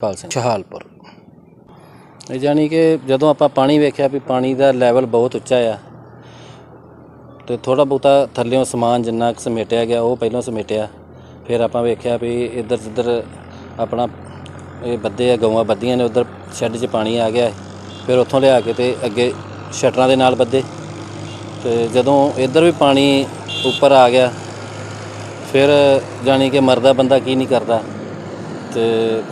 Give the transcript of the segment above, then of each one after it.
ਪਾਲ ਸਿੰਘ। ਸ਼ਹਾਲਪੁਰ ਇਹ ਜਾਣੀ ਕਿ ਜਦੋਂ ਆਪਾਂ ਪਾਣੀ ਵੇਖਿਆ ਵੀ ਪਾਣੀ ਦਾ ਲੈਵਲ ਬਹੁਤ ਉੱਚਾ ਆ, ਤੇ ਥੋੜਾ ਬਹੁਤਾ ਥੱਲਿਓਂ ਸਮਾਨ ਜਿੰਨਾ ਕੁ ਸਮੇਟਿਆ ਗਿਆ, ਉਹ ਪਹਿਲਾਂ ਸਮੇਟਿਆ। ਫਿਰ ਆਪਾਂ ਵੇਖਿਆ ਵੀ ਇੱਧਰ ਜਿੱਧਰ ਆਪਣਾ ਇਹ ਬੱਦੇ ਆ, ਗਊਆਂ ਬੱਦੀਆਂ ਨੇ, ਉੱਧਰ ਸ਼ੈੱਡ 'ਚ ਪਾਣੀ ਆ ਗਿਆ। ਫਿਰ ਉੱਥੋਂ ਲਿਆ ਕੇ ਤੇ ਅੱਗੇ ਸ਼ਟਰਾਂ ਦੇ ਨਾਲ ਬੱਦੇ ਤੇ ਜਦੋਂ ਇੱਧਰ ਵੀ ਪਾਣੀ ਉੱਪਰ ਆ ਗਿਆ, ਫਿਰ ਜਾਣੀ ਕਿ ਮਰਦਾ ਬੰਦਾ ਕੀ ਨਹੀਂ ਕਰਦਾ। ਤੇ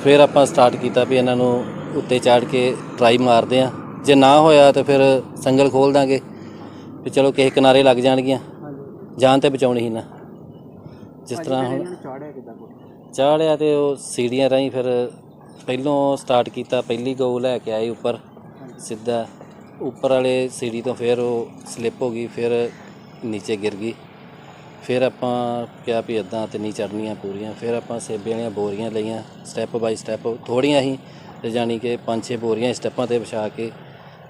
ਫਿਰ ਆਪਾਂ ਸਟਾਰਟ ਕੀਤਾ ਵੀ ਇਹਨਾਂ ਨੂੰ ਉੱਤੇ ਚਾੜ ਕੇ ਟਰਾਈ ਮਾਰਦੇ ਆ ਜੇ ਨਾ ਹੋਇਆ ਤਾਂ ਫਿਰ ਸੰਗਲ ਖੋਲ ਦਾਂਗੇ ਵੀ ਚਲੋ ਕਿਸੇ ਕਿਨਾਰੇ ਲੱਗ ਜਾਣਗੀਆਂ। ਜਾਨ ਤੇ ਬਚਾਉਣੀ ਸੀ ਨਾ। ਜਿਸ ਤਰ੍ਹਾਂ ਹੁਣ ਚਾੜਿਆ ਤੇ ਉਹ ਸੀੜੀਆਂ ਰਾਹੀਂ ਫਿਰ ਪਹਿਲੋਂ ਸਟਾਰਟ ਕੀਤਾ ਪਹਿਲੀ ਗਊ ਲੈ ਕੇ ਆਏ ਉੱਪਰ। ਸਿੱਧਾ ਉੱਪਰ ਵਾਲੇ ਸੀੜੀ ਤੋਂ ਫਿਰ ਉਹ ਸਲਿੱਪ ਹੋ ਗਈ ਫਿਰ ਨੀਚੇ ਗਿਰ ਗਈ। ਫਿਰ ਆਪਾਂ ਕਿਹਾ ਵੀ ਇਦਾਂ ਤੇ ਨਹੀਂ ਚੜਨੀਆਂ ਪੂਰੀਆਂ, ਫਿਰ ਆਪਾਂ ਸੇਬੇ ਵਾਲੀਆਂ ਬੋਰੀਆਂ ਲਈਆਂ ਸਟੈਪ ਬਾਈ ਸਟੈਪ ਥੋੜੀਆਂ ਹੀ ਤੇ ਜਾਣੀ ਕਿ ਪੰਜ ਛੇ ਬੋਰੀਆਂ ਸਟੈਪਾਂ ਤੇ ਵਿਛਾ ਕੇ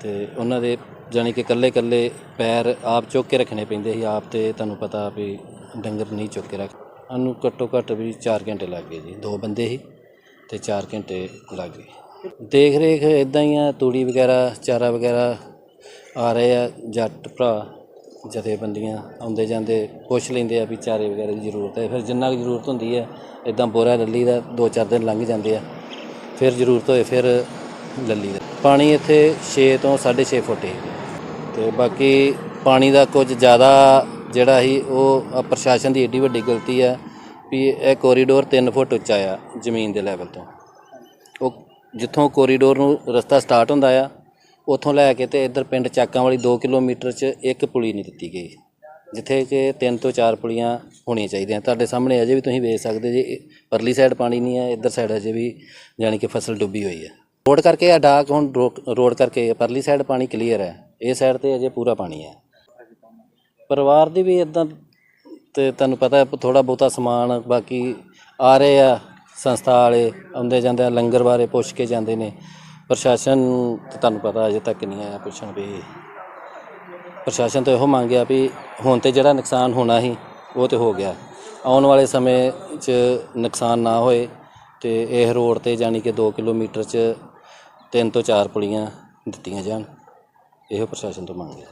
ਤੇ ਉਹਨਾਂ ਦੇ ਜਾਣੀ ਕਿ ਕੱਲੇ ਕੱਲੇ ਪੈਰ ਆਪ ਚੁੱਕ ਕੇ ਰੱਖਣੇ ਪੈਂਦੇ ਸੀ, ਆਪ ਤੇ ਤੁਹਾਨੂੰ ਪਤਾ ਵੀ ਡੰਗਰ ਨਹੀਂ ਚੁੱਕ ਕੇ ਰੱਖ, ਸਾਨੂੰ ਘੱਟੋ ਘੱਟ ਵੀ 4 ਘੰਟੇ ਲੱਗ ਗਏ ਜੀ, ਦੋ ਬੰਦੇ ਸੀ ਤੇ 4 ਘੰਟੇ ਲੱਗ ਗਏ। ਦੇਖ ਰੇਖ ਇਦਾਂ ਹੀ ਆ, ਤੂੜੀ ਵਗੈਰਾ, ਚਾਰਾ ਵਗੈਰਾ ਆ ਰਹੇ ਆ ਜੱਟ ਭਰਾ। ਜਥੇਬੰਦੀਆਂ ਆਉਂਦੇ ਜਾਂਦੇ ਪੁੱਛ ਲੈਂਦੇ ਆ ਵੀ ਚਾਰੇ ਵਗੈਰਾ ਦੀ ਜ਼ਰੂਰਤ ਹੈ। ਫਿਰ ਜਿੰਨਾ ਕੁ ਜ਼ਰੂਰਤ ਹੁੰਦੀ ਹੈ ਇਦਾਂ ਬੋਰਾ ਲੱਲੀ ਦਾ ਦੋ ਚਾਰ ਦਿਨ ਲੰਘ ਜਾਂਦੇ ਆ। ਫਿਰ ਜ਼ਰੂਰਤ ਹੋਏ ਫਿਰ ਲੱਲੀ ਦਾ। ਪਾਣੀ ਇੱਥੇ 6 ਤੋਂ 6.5 ਫੁੱਟ ਹੈ। ਤੇ ਬਾਕੀ ਪਾਣੀ ਦਾ ਕੁਝ ਜ਼ਿਆਦਾ ਜਿਹੜਾ ਸੀ, ਉਹ ਪ੍ਰਸ਼ਾਸਨ ਦੀ ਏਡੀ ਵੱਡੀ ਗਲਤੀ ਆ ਵੀ ਇਹ ਕੋਰੀਡੋਰ 3 ਫੁੱਟ ਉੱਚਾ ਆ ਜ਼ਮੀਨ ਦੇ ਲੈਵਲ ਤੋਂ। ਉਹ ਜਿੱਥੋਂ ਕੋਰੀਡੋਰ ਨੂੰ ਰਸਤਾ ਸਟਾਰਟ ਹੁੰਦਾ ਆ ਉੱਥੋਂ ਲੈ ਕੇ ਤੇ ਇੱਧਰ ਪਿੰਡ ਚਾਕਾਂ ਵਾਲੀ 2 ਕਿਲੋਮੀਟਰ 'ਚ ਇੱਕ ਪੁਲੀ ਨਹੀਂ ਦਿੱਤੀ ਗਈ, ਜਿੱਥੇ ਕਿ ਤਿੰਨ ਤੋਂ ਚਾਰ ਪੁਲੀਆਂ ਹੋਣੀਆਂ ਚਾਹੀਦੀਆਂ। ਤੁਹਾਡੇ ਸਾਹਮਣੇ ਅਜੇ ਵੀ ਤੁਸੀਂ ਵੇਖ ਸਕਦੇ ਜੇ, ਪਰਲੀ ਸਾਈਡ ਪਾਣੀ ਨਹੀਂ ਹੈ, ਇੱਧਰ ਸਾਈਡ ਅਜੇ ਵੀ ਜਾਣੀ ਕਿ ਫਸਲ ਡੁੱਬੀ ਹੋਈ ਹੈ। ਰੋਡ ਕਰਕੇ ਆ ਡਾਕ ਹੁਣ ਰੋ- ਰੋਡ ਕਰਕੇ, ਪਰਲੀ ਸਾਈਡ ਪਾਣੀ ਕਲੀਅਰ ਹੈ, ਇਹ ਸਾਈਡ ਤੇ ਅਜੇ ਪੂਰਾ ਪਾਣੀ ਹੈ। ਪਰਿਵਾਰ ਦੀ ਵੀ ਇਦਾਂ ਤੇ ਤੁਹਾਨੂੰ ਪਤਾ ਹੈ ਥੋੜਾ ਬਹੁਤਾ ਸਮਾਨ ਬਾਕੀ ਆ ਰਹੇ ਆ, ਸੰਸਥਾ ਵਾਲੇ ਆਉਂਦੇ ਜਾਂਦੇ ਆ, ਲੰਗਰ ਬਾਰੇ ਪੁੱਛ ਕੇ ਜਾਂਦੇ ਨੇ। ਪ੍ਰਸ਼ਾਸਨ ਤਾਂ ਤੁਹਾਨੂੰ ਪਤਾ ਅਜੇ ਤੱਕ ਨਹੀਂ ਆਇਆ ਪੁੱਛਣ ਵੀ ਪ੍ਰਸ਼ਾਸਨ ਤੋਂ ਇਹੋ ਮੰਗਿਆ ਵੀ ਹੁਣ ਤੇ ਜਿਹੜਾ ਨੁਕਸਾਨ ਹੋਣਾ ਸੀ, ਉਹ ਤੇ ਹੋ ਗਿਆ। ਆਉਣ ਵਾਲੇ ਸਮੇਂ 'ਚ ਨੁਕਸਾਨ ਨਾ ਹੋਏ ਤੇ ਇਹ ਰੋਡ ਤੇ ਜਾਣੀ ਕਿ 2 ਕਿਲੋਮੀਟਰ 'ਚ ਤਿੰਨ ਤੋਂ ਚਾਰ ਪੁਲੀਆਂ ਦਿੱਤੀਆਂ ਜਾਣ। ਇਹੋ ਪ੍ਰਸ਼ਾਸਨ ਤੋਂ ਮੰਗਿਆ